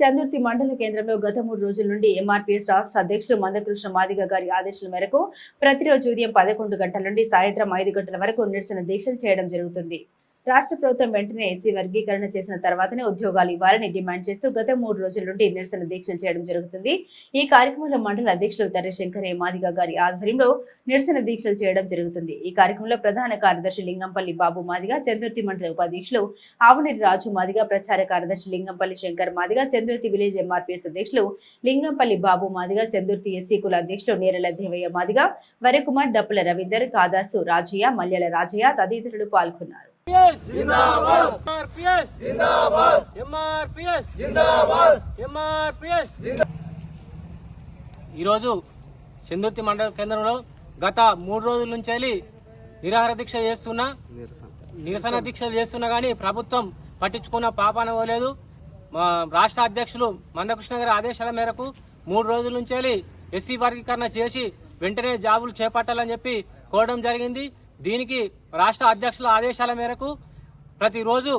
చందుర్తి మండల కేంద్రంలో గత మూడు రోజుల నుండి ఎంఆర్పీఎస్ రాష్ట్ర అధ్యక్షులు మందకృష్ణ మాదిగ గారి ఆదేశాల మేరకు ప్రతిరోజు ఉదయం పదకొండు గంటల నుండి సాయంత్రం ఐదు గంటల వరకు నిరసన దీక్షలు చేయడం జరుగుతుంది. రాష్ట్ర ప్రభుత్వం వెంటనే ఎస్సీ వర్గీకరణ చేసిన తర్వాతనే ఉద్యోగాలు ఇవ్వాలని డిమాండ్ చేస్తూ గత మూడు రోజుల నుండి నిరసన దీక్షలు చేయడం జరుగుతుంది. ఈ కార్యక్రమంలో మండల అధ్యక్షులు తర్రశంకర్ మాదిగ గారి ఆధ్వర్యంలో నిరసన దీక్షలు చేయడం జరుగుతుంది. ఈ కార్యక్రమంలో ప్రధాన కార్యదర్శి లింగంపల్లి బాబు మాదిగ చందుర్తి మండల ఉపాధ్యక్షులు ఆవనేరి రాజు మాదిగ ప్రచార కార్యదర్శి లింగంపల్లి శంకర్ మాదిగ చందుర్తి విలేజ్ ఎంఆర్పీఎస్ అధ్యక్షులు లింగంపల్లి బాబు మాదిగ చందుర్తి ఎస్సీ కుల అధ్యక్షులు నేరల దేవయ్య మాదిగ వరకుమార్ డప్పుల రవీందర్ కాదాసు రాజయ్య మల్యాల రాజయ్య తదితరులు పాల్గొన్నారు. ఈరోజు చందుర్తి మండల కేంద్రంలో గత మూడు రోజుల నుంచి వెళ్ళి నిరాహార దీక్ష చేస్తున్నా నిరసన దీక్షలు చేస్తున్నా గానీ ప్రభుత్వం పట్టించుకున్న పాపాన పోలేదు. మా రాష్ట్ర అధ్యక్షులు మందకృష్ణ గారి ఆదేశాల మేరకు మూడు రోజుల నుంచి వెళ్ళి ఎస్సీ వర్గీకరణ చేసి వెంటనే జాబులు చేపట్టాలని చెప్పి కోరడం జరిగింది. దీనికి రాష్ట్ర అధ్యక్షుల ఆదేశాల మేరకు ప్రతిరోజు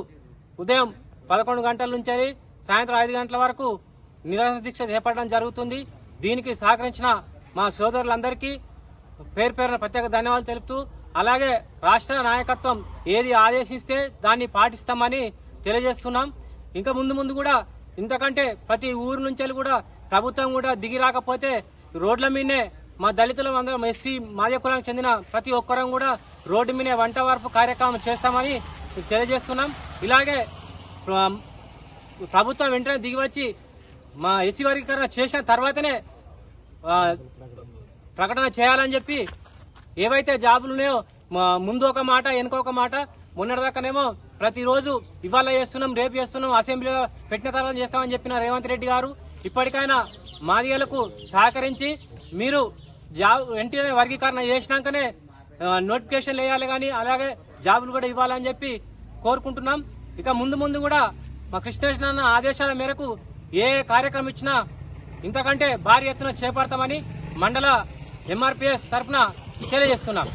ఉదయం పదకొండు గంటల నుంచి సాయంత్రం ఐదు గంటల వరకు నిరసన దీక్ష చేపట్టడం జరుగుతుంది. దీనికి సహకరించిన మా సోదరులందరికీ పేరు పేరున ప్రత్యేక ధన్యవాదాలు తెలుపుతూ అలాగే రాష్ట్ర నాయకత్వం ఏది ఆదేశిస్తే దాన్ని పాటిస్తామని తెలియజేస్తున్నాం. ఇంకా ముందు ముందు కూడా ఇంతకంటే ప్రతి ఊరు నుంచి కూడా ప్రభుత్వం కూడా దిగి రాకపోతే రోడ్ల మీదనే మా దళితులం అందరం ఎస్సీ మాదే కులానికి చెందిన ప్రతి ఒక్కరం కూడా రోడ్డు మీద వంట వార్పు కార్యక్రమం చేస్తామని తెలియజేస్తున్నాం. ఇలాగే ప్రభుత్వం వెంటనే దిగి వచ్చి మా ఎస్సీ వర్గీకరణ చేసిన తర్వాతనే ప్రకటన చేయాలని చెప్పి ఏవైతే జాబులు ఉన్నాయో మా- ముందు ఒక మాట వెనుక ఒక మాట మొన్నటిదాకానేమో ప్రతిరోజు ఇవాళ చేస్తున్నాం రేపు చేస్తున్నాం అసెంబ్లీలో పెట్టిన తర్వాత చేస్తామని చెప్పిన రేవంత్ రెడ్డి గారు ఇప్పటికైనా మాదిగలకు సహకరించి మీరు జాబ్ వెంటనే వర్గీకరణ చేసినాకనే నోటిఫికేషన్లు వేయాలి కానీ అలాగే జాబులు కూడా ఇవ్వాలని చెప్పి కోరుకుంటున్నాం. ఇక ముందు ముందు కూడా మా కృష్ణేశ్వర ఆదేశాల మేరకు ఏ కార్యక్రమం ఇచ్చినా ఇంతకంటే భారీ ఎత్తున చేపడతామని మండల ఎంఆర్పీఎస్ తరఫున తెలియజేస్తున్నాం.